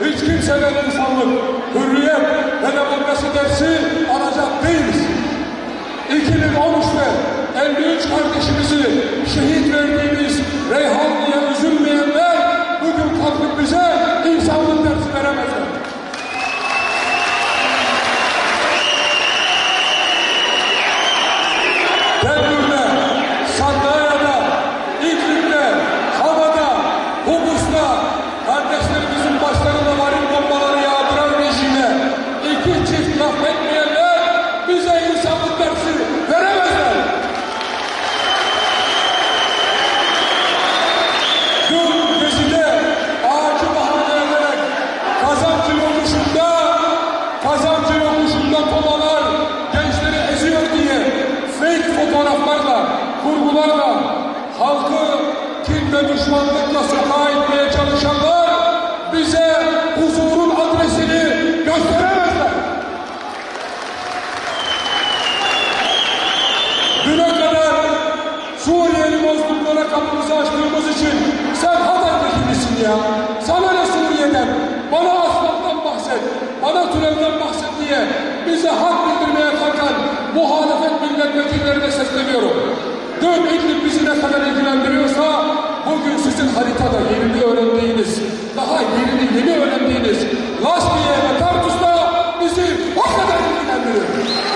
hiç kimseden insanlık, hürriyet ve bize insanlık dersi veremezler. Dün gezide ağacı bahane ederek kazancı yokuşunda, kazancı yokuşunda kovalar eziyor diye fake fotoğraflarla, kurgularla halkı kin düşmanlıkla sokağa itmeye çalışanlar bize huzurun adresini gösteremezler. bozgunlara kapımızı açtığımız için sen Haber vekilisin ya. Sana ne Suriye'den, bana asfalttan bahset, bana türevden bahset diye bize hak bildirmeye kalkan muhalefet milletvekillerine sesleniyorum. Dün İdlib bizi ne kadar ilgilendiriyorsa bugün sizin haritada yerini öğrendiğiniz, daha yerini yeni öğrendiğiniz Laskiye ve Tartus'ta bizi o kadar ilgilendiriyor.